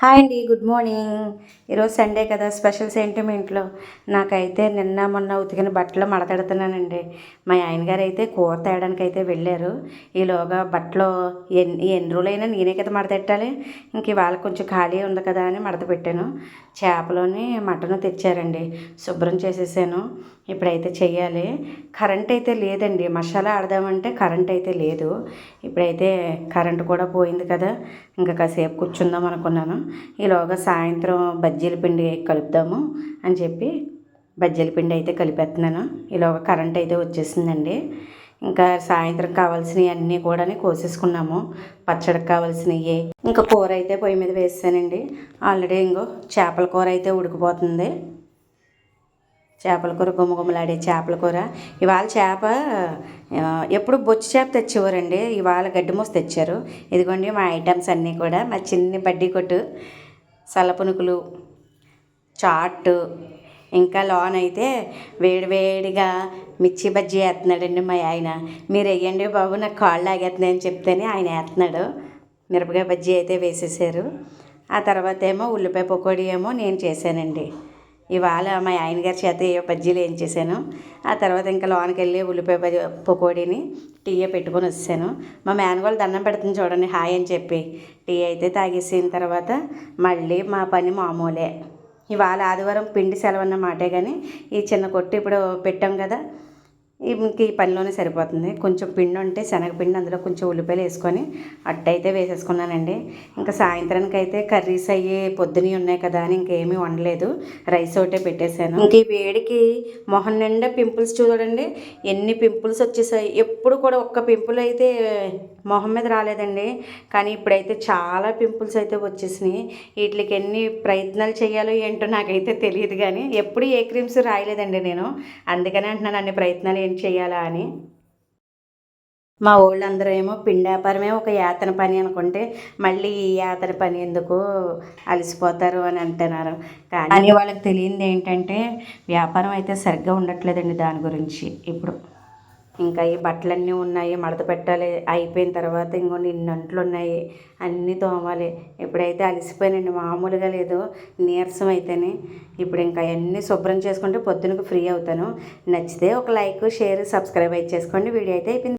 Hi అండి good morning. ఈరోజు Sunday కదా స్పెషల్స్ ఏంటి మీ ఇంట్లో? నాకైతే నిన్న మొన్న ఉతికిన బట్టలు మడతెడుతున్నానండి. మా ఆయన గారు అయితే కూర తేయడానికి అయితే వెళ్ళారు. ఈలోగా బట్టలు ఎన్ని ఎన్ని రోజులైనా నేనే కదా మడతెట్టాలి. ఇంక ఇవాళ కొంచెం ఖాళీ ఉంది కదా అని మడత పెట్టాను చేపలోని మటన్ తెచ్చారండి. శుభ్రం చేసేసాను. ఇప్పుడైతే చెయ్యాలి. కరెంట్ అయితే లేదండి. మసాలా ఆడదామంటే కరెంట్ అయితే లేదు. ఇప్పుడైతే కరెంట్ కూడా పోయింది కదా. ఇంకా కాసేపు కూర్చుందాం అనుకున్నాను. ఈలోగా సాయంత్రం బజ్జీల పిండి కలుపుదాము అని చెప్పి బజ్జీల పిండి అయితే కలిపేస్తున్నాను. ఈలోగా కరెంట్ అయితే వచ్చేసిందండి. ఇంకా సాయంత్రం కావాల్సినవి అన్నీ కూడా కోసేసుకున్నాము. పచ్చడికి కావాల్సినవి ఇంకా కూర అయితే పొయ్యి మీద వేసానండి ఆల్రెడీ ఇంకో చేపల కూర అయితే ఉడికిపోతుంది. చేపల కూర గుమగుమలాడే చేపల కూర. ఇవాళ చేప ఎప్పుడు బొచ్చు చేప తెచ్చేవారండి. ఇవాళ గడ్డి మూస తెచ్చారు. ఇదిగోండి మా ఐటమ్స్ అన్నీ కూడా. మా చిన్ని బడ్డీ కొట్టు సలపునుకులు చాట్ ఇంకా లోన్ అయితే వేడివేడిగా మిర్చి బజ్జీ వేస్తున్నాడండి మా ఆయన. మీరు వేయండి బాబు నాకు కాళ్ళు ఆగేస్తున్నాయని చెప్తేనే ఆయన వేస్తున్నాడు. మిరపకాయ బజ్జీ అయితే వేసేసారు. ఆ తర్వాత ఏమో ఉల్లిపాయ పకోడీ ఏమో నేను చేశానండి. ఇవాళ మా ఆయన గారి చేత ఏ బజ్జీలు ఏం చేశాను. ఆ తర్వాత ఇంకా లోనికి వెళ్ళి ఉల్లిపాయ పకోడీని టీ పెట్టుకొని వచ్చాను మా మేనగోళ్ళు దండం పెడుతుంది చూడండి హాయ్ అని చెప్పి. టీ అయితే తాగేసిన తర్వాత మళ్ళీ మా పని మామూలే. ఇవాళ ఆదివారం పిండి సెలవు అన్నమాటే కానీ ఈ చిన్న కొట్టు ఇప్పుడు పెట్టాం కదా ఇంక ఈ పనిలోనే సరిపోతుంది. కొంచెం పిండి ఉంటే శనగపిండి అందులో కొంచెం ఉల్లిపాయలు వేసుకొని అట్టయితే వేసేసుకున్నానండి. ఇంకా సాయంత్రానికి అయితే కర్రీస్ అయ్యి పొద్దునవి ఉన్నాయి కదా అని ఇంకేమీ వండలేదు. రైస్ ఒకటే పెట్టేశాను. ఇంక ఈ వేడికి మొహం నిండా పింపుల్స్ చూడండి. ఎన్ని పింపుల్స్ వచ్చేసాయి. ఎప్పుడు కూడా ఒక్క పింపుల్ అయితే మొహం మీద రాలేదండి. కానీ ఇప్పుడైతే చాలా పింపుల్స్ అయితే వచ్చేసినాయి. వీటికి ఎన్ని ప్రయత్నాలు చేయాలో ఏంటో నాకైతే తెలియదు కానీ ఎప్పుడు ఏ క్రీమ్స్ రాయలేదండి నేను. అందుకనే అంటున్నాను అన్ని ప్రయత్నాలు ఏం చేయాలా అని. మా వాళ్ళందరూ ఏమో పిండి వ్యాపారమే ఒక యాతన పని అనుకుంటే మళ్ళీ ఈ యాతన పని ఎందుకు అలసిపోతారు అని అంటున్నారు. కానీ వాళ్ళకి తెలియంది ఏంటంటే వ్యాపారం అయితే సరిగ్గా ఉండట్లేదండి దాని గురించి ఇప్పుడు. ఇంకా ఈ బట్టలన్నీ ఉన్నాయి మడత పెట్టాలి. అయిపోయిన తర్వాత ఇంకొన్ని ఇన్ని అంట్లు ఉన్నాయి అన్నీ తోమాలి. ఇప్పుడైతే అలసిపోయానండి మామూలుగా లేదు నీరసం అయితేనే. ఇప్పుడు ఇంకా అన్నీ శుభ్రం చేసుకుంటే పొద్దునకు ఫ్రీ అవుతాను. నచ్చితే ఒక లైక్ షేర్ సబ్స్క్రైబ్ అయితే చేసుకోండి. వీడియో అయితే అయిపోయింది.